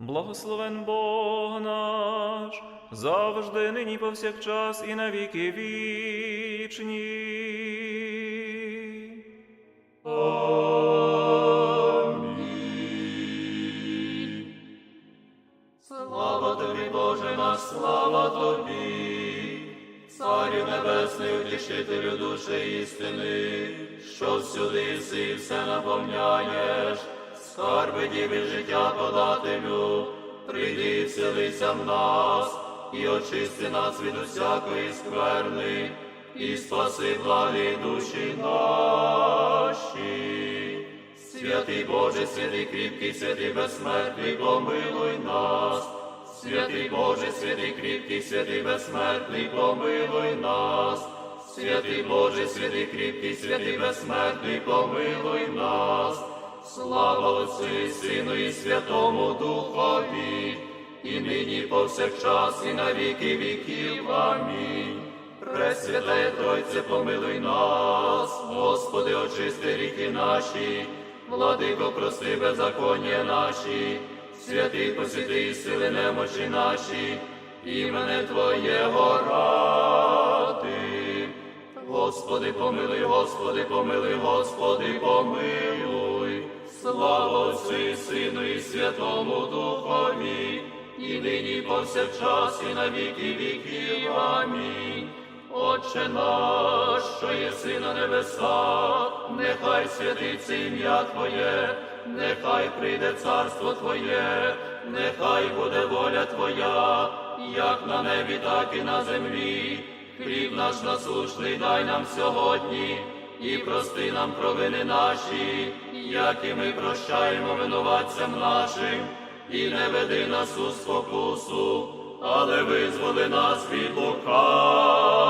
Благословен Бог наш, завжди, нині повсякчас і на віки вічні. Слава тобі, Боже наш, слава тобі, Царю Небесний, утішителю душі істини, що всюди єси і все наповняєш, скарби діви життя подателю, прийди вселися в нас, і очисти нас від усякої скверни, і спаси благі душі наші. Святий Боже, святий кріпкий, святий безсмертний, помилуй нас. Святий Боже, святий кріпкий, святий безсмертний, помилуй нас. Святий Боже, святий кріпкий, святий безсмертний, помилуй нас. Слава Отцю і Сину і Святому Духові, і нині повсякчас, і на віки віків. Амінь. Пресвятая Тройце, помилуй нас, Господи, очисти ріки наші, владико, прости беззаконня наші, святий посвяти і сили немочі наші, імене Твоєго ради. Господи, помилуй, Господи, помилуй, Господи, помилуй. Слава Отцю і Сину і Святому Духові, і нині і повсякчас, і на віки віків. Амінь. Отче наш, що єси на небесах, нехай святиться ім'я Твоє, нехай прийде царство Твоє, нехай буде воля Твоя, як на небі, так і на землі. Хліб наш насушний дай нам сьогодні, і прости нам провини наші, як і ми прощаємо винуватцям нашим, і не веди нас у спокусу, але визволи нас від лукавого.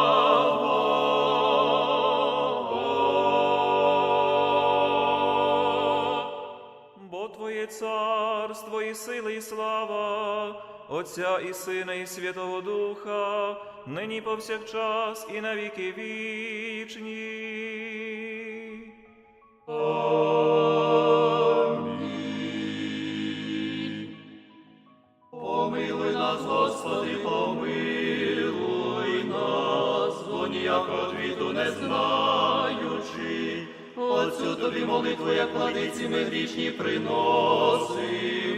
Твоє царство і сила, і слава, Отця і Сина, і Святого Духа, нині повсякчас і на віки вічні. Владиці, приносимо.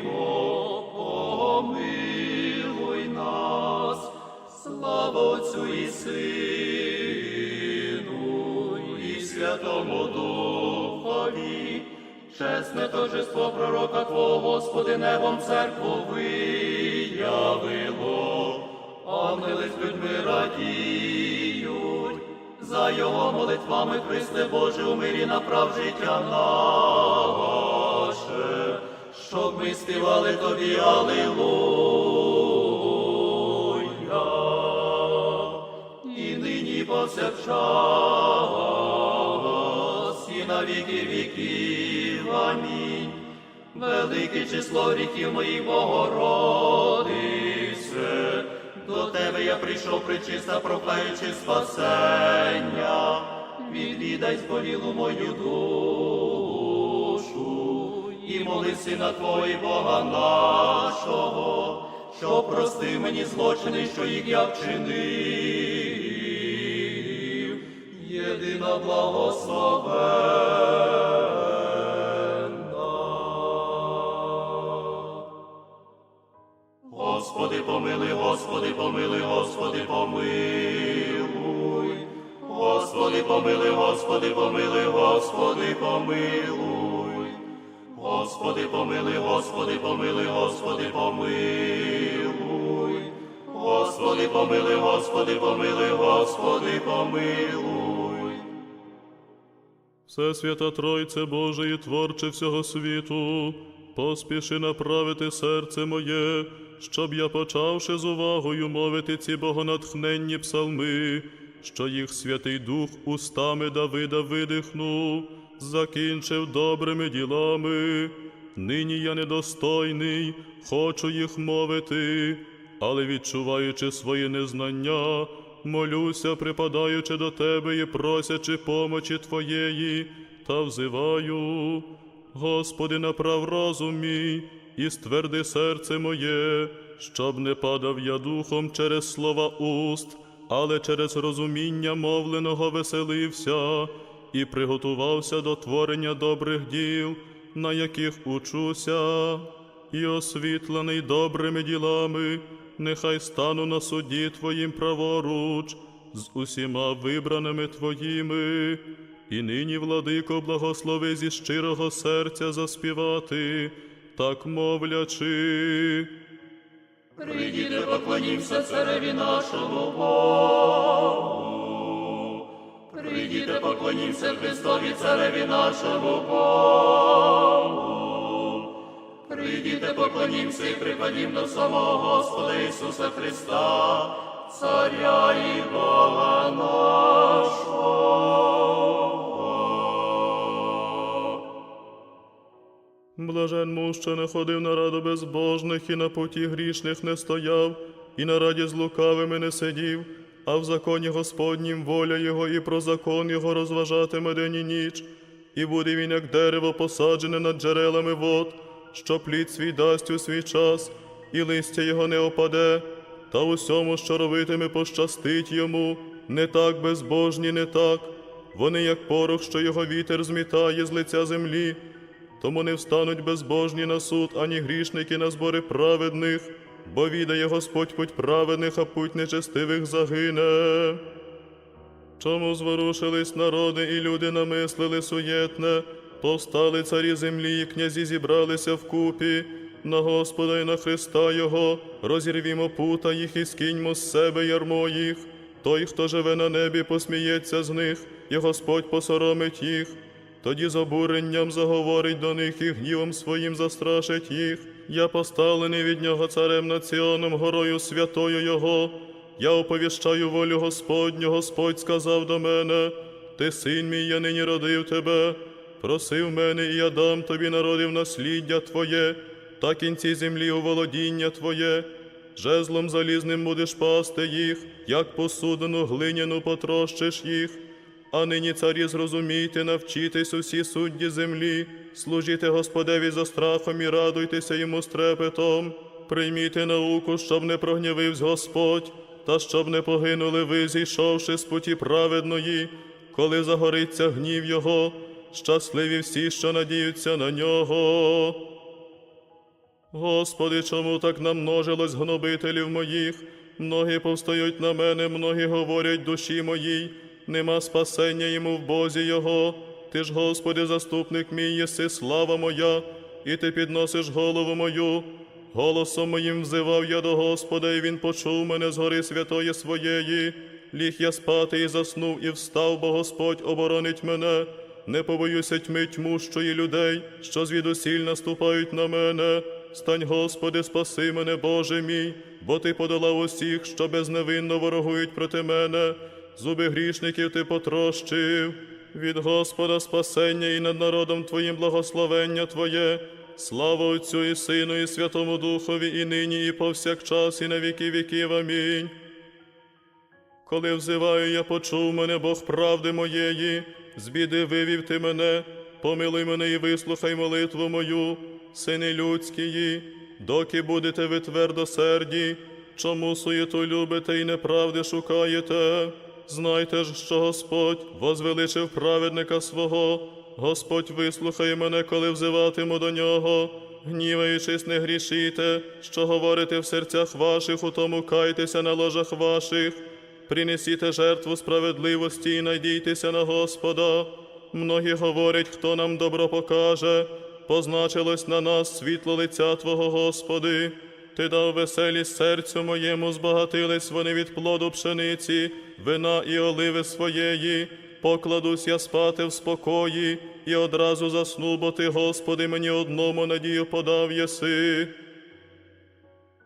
Помилуй нас, слава Отцю і Сину, і Святому Духові. Чесне торжество пророка Твого, Господи, небом церкву виявило, ангели з людьми радіють, за його молитвами Христе Боже, у мирі направ життя наше, щоб ми співали Тобі, Аллилуйя, і нині повсякчас, і на віки віків. Амінь. Велике число гріхів моїх Богородице, до тебе я прийшов причиста, прохаючи спасення, відвідай зболілу мою душу, і моли сина Твої Бога нашого, що простив мені злочини, що їх я вчинив, єдина благословенна. Господи, помилуй, Господи, помилуй, Господи, помилуй. Господи, помилуй, Господи, помилуй, Господи, помилуй. Господи, помилуй, Господи, помилуй, Господи, помилуй. Господи, помилуй, Господи, помилуй, Господи, помилуй. Все свята Тройце Боже і творче всього світу, поспіши направити серце моє, щоб я, почавши з увагою мовити ці богонатхненні псалми, що їх Святий Дух устами Давида видихнув, закінчив добрими ділами. Нині я недостойний, хочу їх мовити, але відчуваючи своє незнання, молюся, припадаючи до тебе і просячи помочі Твоєї, та взиваю, Господи, направ розум мій і стверди серце моє, щоб не падав я духом через слова уст, але через розуміння мовленого веселився і приготувався до творення добрих діл, на яких учуся, і освітлений добрими ділами, нехай стану на суді Твоїм праворуч, з усіма вибраними Твоїми, і нині, владико, благослови зі щирого серця заспівати, так мовлячи. Прийдіте, поклонімся цареві нашому Богу. Прийдіте, поклонімся Христові цареві нашому Богу. Прийдіте, поклонімся і припадім до самого Господа Ісуса Христа, Царя і Бога нашого. Блажен муж, що не ходив на раду безбожних, і на путі грішних не стояв, і на раді з лукавими не сидів, а в законі Господнім воля Його, і про закон Його розважатиме день і ніч, і буде він, як дерево, посаджене над джерелами вод, що плід свій дасть у свій час, і листя його не опаде, та усьому, що робитиме, пощастить йому, не так безбожні, не так. Вони, як порох, що його вітер змітає з лиця землі, тому не встануть безбожні на суд, ані грішники на збори праведних, бо відає Господь путь праведних, а путь нечестивих загине. Чому зворушились народи і люди намислили суєтне, повстали царі землі, і князі зібралися вкупі, на Господа і на Христа Його, розірвімо пута їх і скиньмо з себе ярмо їх. Той, хто живе на небі, посміється з них, і Господь посоромить їх. Тоді з обуренням заговорить до них і гнівом своїм застрашить їх. Я поставлений від нього царем націоном, горою святою Його. Я оповіщаю волю Господню, Господь сказав до мене, Ти син мій, я нині родив тебе, просив мене, і я дам тобі народив насліддя Твоє, та кінці землі у володіння Твоє. Жезлом залізним будеш пасти їх, як посудину глиняну потрощиш їх. А нині, царі, зрозумійте, навчитесь усі судді землі, служіте Господеві за страхом і радуйтеся йому з трепетом. Прийміте науку, щоб не прогнівився Господь, та щоб не погинули ви, зійшовши з путі праведної, коли загориться гнів Його, щасливі всі, що надіються на нього. Господи, чому так намножилось гнобителів моїх? Многі повстають на мене, многі говорять душі моїй, нема спасення йому в Бозі Його. Ти ж, Господи, заступник мій, єси слава моя, і ти підносиш голову мою. Голосом моїм взивав я до Господа, і Він почув мене з гори святої своєї. Ліг я спати і заснув, і встав, бо Господь оборонить мене. Не побоюся тьми тьмущої людей, що звідусіль наступають на мене. Стань, Господи, спаси мене, Боже мій, бо Ти подолав усіх, що безневинно ворогують проти мене. Зуби грішників ти потрощив. Від Господа спасення і над народом Твоїм благословення Твоє. Слава Отцю і Сину, і Святому Духові, і нині, і повсякчас, і на віки віків. Амінь. Коли взиваю, я почув мене, Бог правди моєї, з біди вивів ти мене, помилуй мене і вислухай молитву мою, сини людські, доки будете ви твердосерді, чому суєту любите і неправди шукаєте. Знайте ж, що Господь возвеличив праведника свого, Господь вислухає мене, коли взиватиму до нього. Гніваючись, не грішите, що говорите в серцях ваших, у тому кайтеся на ложах ваших. Принесіте жертву справедливості і надійтеся на Господа. Многі говорять, хто нам добро покаже, позначилось на нас світло лиця Твого, Господи. Ти дав веселість серцю моєму, збагатились вони від плоду пшениці, вина і оливи своєї. Покладусь я спати в спокої, і одразу засну, бо ти, Господи, мені одному надію подав єси.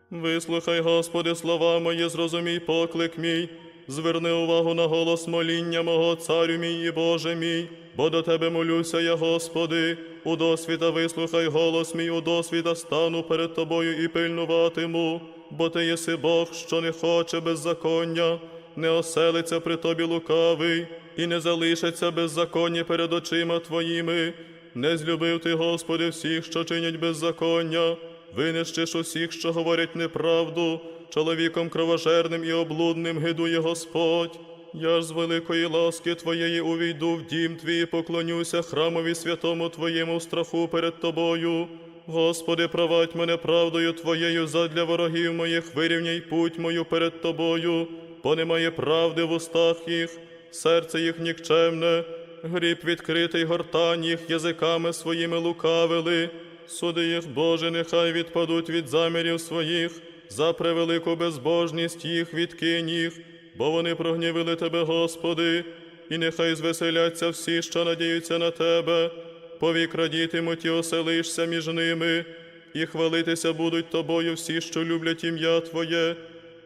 Вислухай, Господи, слова мої, зрозумій поклик мій, зверни увагу на голос моління мого, царю мій і Боже мій, бо до Тебе молюся я, Господи, у досвіта вислухай голос мій, у досвіта стану перед Тобою і пильнуватиму, бо Ти єси Бог, що не хоче беззаконня, не оселиться при Тобі лукавий, і не залишиться беззаконня перед очима Твоїми. Не злюбив Ти, Господи, всіх, що чинять беззаконня, винищиш усіх, що говорять неправду, чоловіком кровожерним і облудним гидує Господь. Я ж з великої ласки Твоєї увійду в дім Твій, поклонюся храмові святому Твоєму в страху перед Тобою. Господи, провадь мене правдою Твоєю задля ворогів моїх, вирівняй путь мою перед Тобою, бо немає правди в устах їх, серце їх нікчемне, гріб відкритий гортань їх язиками своїми лукавили. Суди їх, Боже, нехай відпадуть від замірів своїх, за превелику безбожність їх відкинь бо вони прогнівили Тебе, Господи, і нехай звеселяться всі, що надіються на Тебе. Повік радітимуть і оселишся між ними, і хвалитися будуть тобою всі, що люблять ім'я Твоє,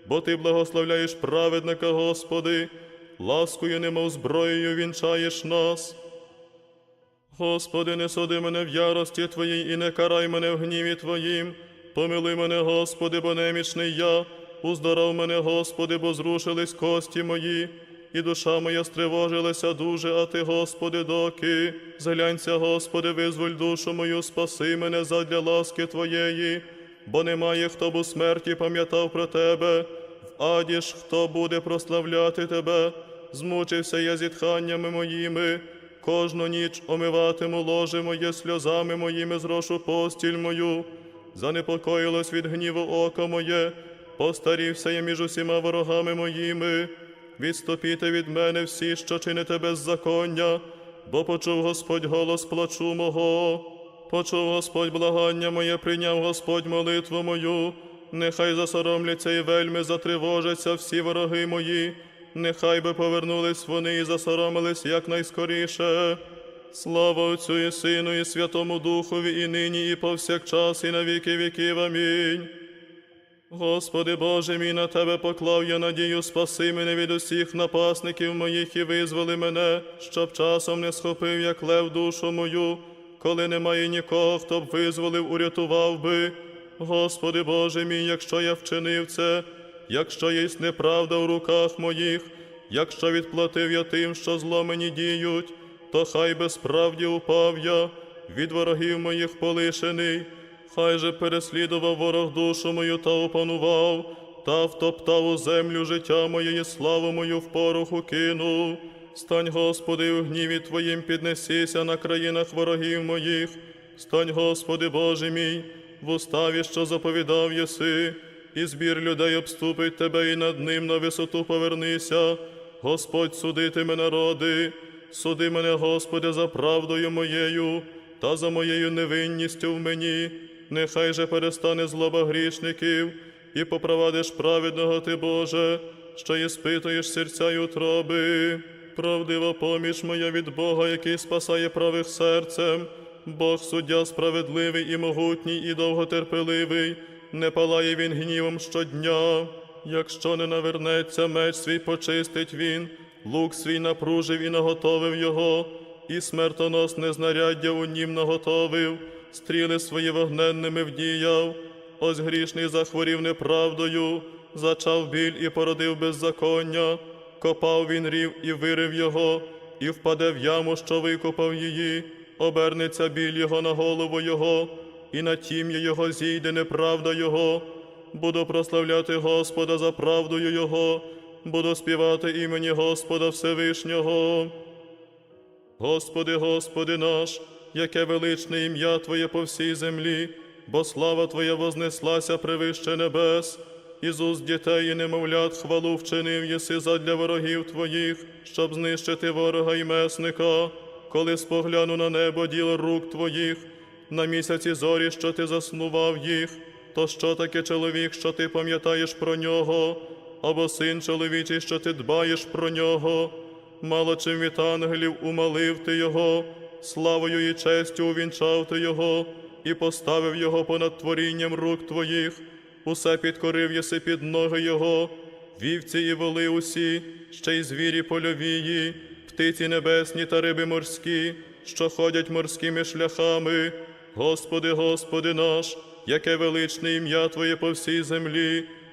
бо Ти благословляєш праведника, Господи, ласкою, немов зброєю вінчаєш нас. Господи, не суди мене в ярості Твоїй і не карай мене в гніві Твоїм. Помилуй мене, Господи, бо немічний я. Уздоров мене, Господи, бо зрушились кості мої, і душа моя стривожилася дуже, а Ти, Господи, доки. Зглянься, Господи, визволь душу мою, спаси мене задля ласки Твоєї, бо немає, хто б у смерті пам'ятав про Тебе. В аді ж хто буде прославляти Тебе, змучився я зітханнями моїми. Кожну ніч омиватиму ложе моє сльозами моїми зрошу постіль мою. Занепокоїлось від гніву око моє, постарівся я між усіма ворогами моїми. Відступіте від мене всі, що чините беззаконня, бо почув Господь голос плачу мого. Почув Господь благання моє, прийняв Господь молитву мою. Нехай засоромляться і вельми затривожаться всі вороги мої. Нехай би повернулись вони і засоромились якнайскоріше. Слава Отцю і Сину, і Святому Духові, і нині, і повсякчас, і на віки віків. Амінь. Господи Боже мій, на Тебе поклав я надію, спаси мене від усіх напасників моїх і визволи мене, щоб часом не схопив, як лев душу мою, коли немає нікого, хто б визволив, урятував би. Господи Боже мій, якщо я вчинив це, якщо єсть неправда в руках моїх, якщо відплатив я тим, що зло мені діють, то хай безправді упав я, від ворогів моїх полишений. Хай же переслідував ворог душу мою та опанував, та втоптав у землю життя моє і славу мою в пороху кинув. Стань, Господи, у гніві Твоїм піднесися на країнах ворогів моїх. Стань, Господи, Боже мій, в уставі, що заповідав єси, і збір людей обступить Тебе, і над ним на висоту повернися. Господь судитиме народи, суди мене, Господи, за правдою моєю та за моєю невинністю в мені. Нехай же перестане злоба грішників, і попровадиш праведного Ти, Боже, що іспитуєш серця й утроби. Правдива поміч моя від Бога, який спасає правих серцем. Бог суддя справедливий і могутній, і довготерпеливий, не палає він гнівом щодня. Якщо не навернеться меч свій почистить він, лук свій напружив і наготовив його, і смертоносне знаряддя у нім наготовив, стріли свої вогненними вдіяв. Ось грішний захворів неправдою, зачав біль і породив беззаконня, копав він рів і вирив його, і впаде в яму, що викопав її, обернеться біль його на голову його, і на тім'я його зійде неправда його. Буду прославляти Господа за правдою Його, буду співати імені Господа Всевишнього. Господи, Господи наш, яке величне ім'я Твоє по всій землі, бо слава Твоя вознеслася превище небес. Із уст дітей і немовлят хвалу вчинив єси задля ворогів Твоїх, щоб знищити ворога і месника, коли спогляну на небо діло рук Твоїх, на місяці зорі, що Ти заснував їх, то що таке чоловік, що ти пам'ятаєш про нього, або син чоловічий, що ти дбаєш про нього, мало чим від ангелів умалив ти його, славою і честю увінчав ти його, і поставив його понад творінням рук твоїх, усе підкорив єси під ноги його, вівці і воли усі, ще й звірі польовії, птиці небесні та риби морські, що ходять морськими шляхами. Господи, Господи наш, яке величне ім'я Твоє по всій землі,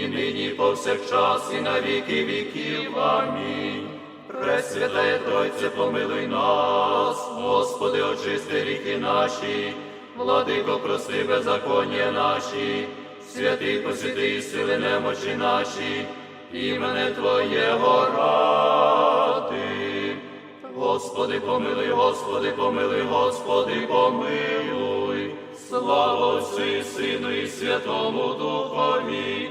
і нині повсякчас, і на віки віків. Амінь. Пресвятая Тройце, помилуй нас, Господи, очисти гріхи наші, владико, прости беззаконня наші, святий посвяти сили немочі наші, імене Твоєго ради. Господи, помилуй, Господи, помилуй, Господи, помилуй. Слава Отцю і Сину і Святому Духові,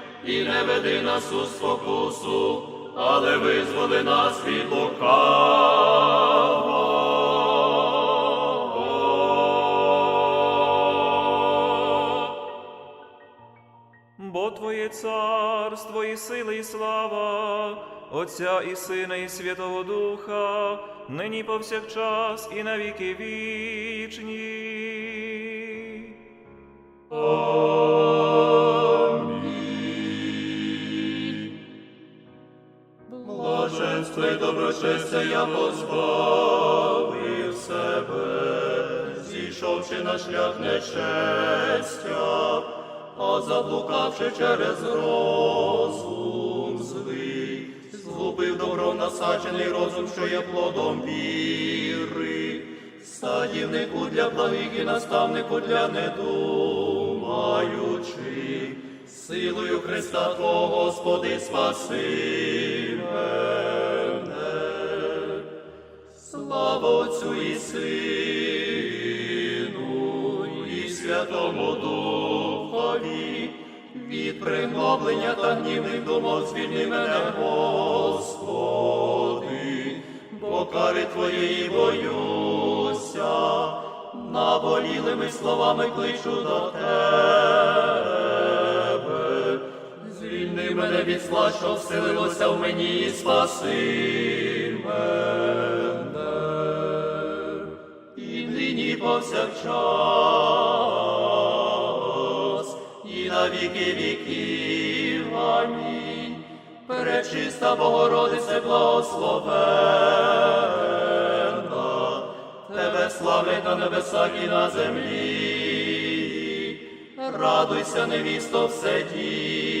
і не веди нас у спокусу, але визволи нас від лукавого. Бо Твоє царство і сила, і слава, Отця і Сина, і Святого Духа, нині повсякчас і на віки вічні. Доброчестя я позбавив себе, зійшовши на шлях нечестя, а заблукавши через розум злий, згубив добро насаджений розум, що є плодом віри, садівнику для благих і наставнику для недумаючих, силою Христа Твого, Господи, спаси мене. Слава Отцю і Сину, і Святому Духові, від пригноблення та гнівних думок звільни мене, Господи, бо кари Твоєї боюся, наболілими словами кличу до Тебе. Звільни мене від зла, що вселилося в мені, і спаси мене. Повсякчас, і на віки віків. Амінь. Пречиста Богородице, благословенна, Тебе славлять на небесах і на землі. Радуйся, невісто, все діво.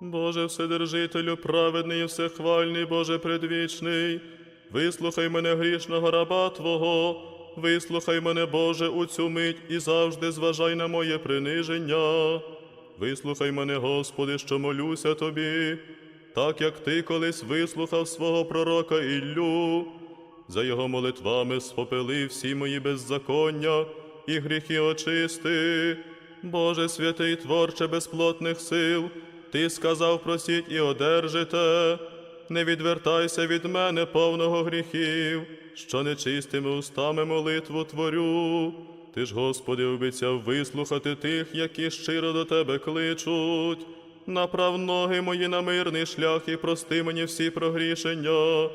Боже Вседержителю, праведний і всехвальний, Боже предвічний, вислухай мене грішного раба Твого, вислухай мене, Боже, у цю мить і завжди зважай на моє приниження. Вислухай мене, Господи, що молюся Тобі, так як Ти колись вислухав свого пророка Іллю. За його молитвами спопели всі мої беззаконня і гріхи очисти. Боже святий творче безплотних сил, Ти сказав просіть і одержите. не відвертайся від мене, повного гріхів, що нечистими устами молитву творю. Ти ж, Господи, обіцяв вислухати тих, які щиро до Тебе кличуть. Направ ноги мої на мирний шлях і прости мені всі прогрішення,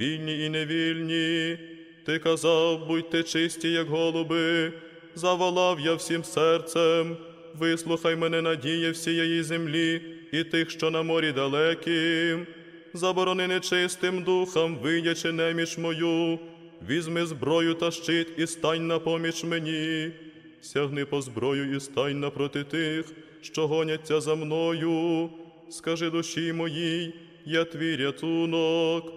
вільні і невільні. Ти казав, будьте чисті, як голуби, заволав я всім серцем. Вислухай мене, надія всієї землі і тих, що на морі далеким. Заборони нечистим духам, виячи неміч мою, візьми зброю та щит і стань на поміч мені. Сягни по зброю і стань напроти тих, що гоняться за мною. Скажи душі моїй, я твій рятунок.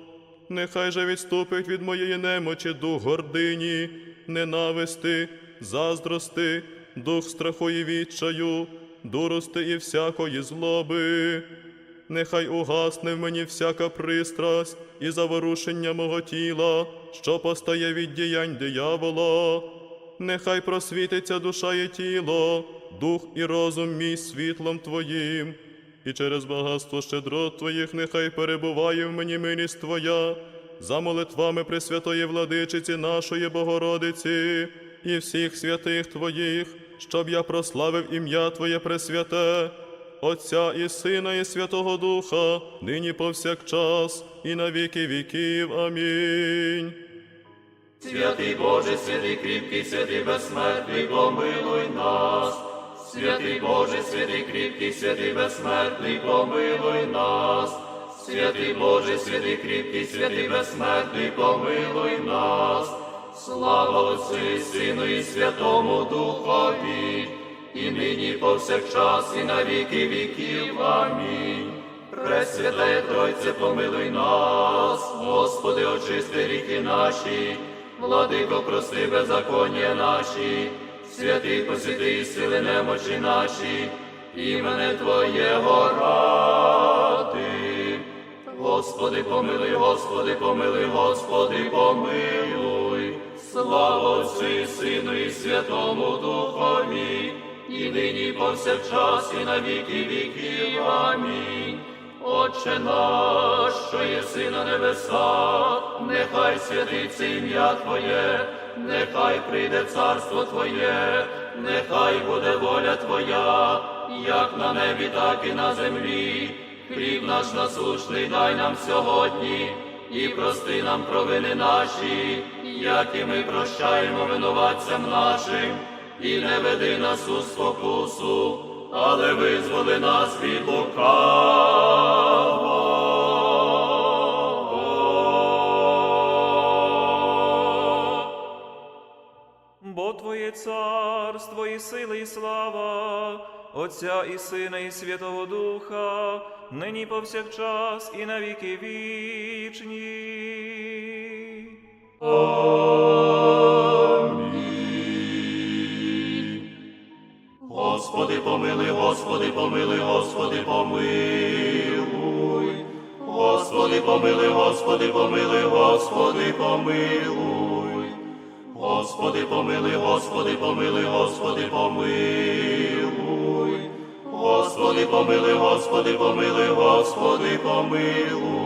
Нехай же відступить від моєї немочі дух гордині, ненависти, заздрости, дух страху і відчаю, дурости і всякої злоби. Нехай угасне в мені всяка пристрасть і заворушення мого тіла, що постає від діянь диявола. Нехай просвітиться душа і тіло, дух і розум мій світлом Твоїм, і через багатство щедрот Твоїх нехай перебуває в мені милість Твоя, за молитвами Пресвятої владичиці нашої Богородиці і всіх святих Твоїх, щоб я прославив ім'я Твоє Пресвяте, Отця і Сина, і Святого Духа, нині повсякчас, і на віки віків. Амінь. Святий Боже, святий кріпкий, святий безсмертний, помилуй нас. Святий Боже, святий кріпкий, святий безсмертний, помилуй нас. Святий Боже, святий кріпкий, святий безсмертний, помилуй нас. Слава Отцю і Сину і Святому Духові, і нині і повсякчас, і на віки віків. Амінь. Пресвятая Тройце, помилуй нас, Господи, очисти гріхи наші, владико, прости беззаконня наші, святий посвяти і сили немочі наші, імене Твоєго ради. Господи, помилуй, Господи, помилуй, Господи, помилуй, Святому Духові, і нині і повсякчас, і на віки віків. Амінь. Отче наш, що єси на небесах, нехай святиться ім'я Твоє, нехай прийде царство Твоє, нехай буде воля Твоя, як на небі, так і на землі. Хліб наш насущний дай нам сьогодні, і прости нам провини наші, як і ми прощаємо винуватцям нашим, і не веди нас у спокусу, але визволи нас від лукавого. Бо Твоє царство і сила, і слава, Отця і Сина, і Святого Духа, нині повсякчас і на віки вічні. Господи, помилуй, Господи, помилуй, Господи, помилуй. Господи, помилуй, Господи, помилуй, Господи, помилуй. Господи, помилуй, Господи, помилуй, Господи, помилуй. Господи, помилуй, Господи, помилуй, Господи, помилуй.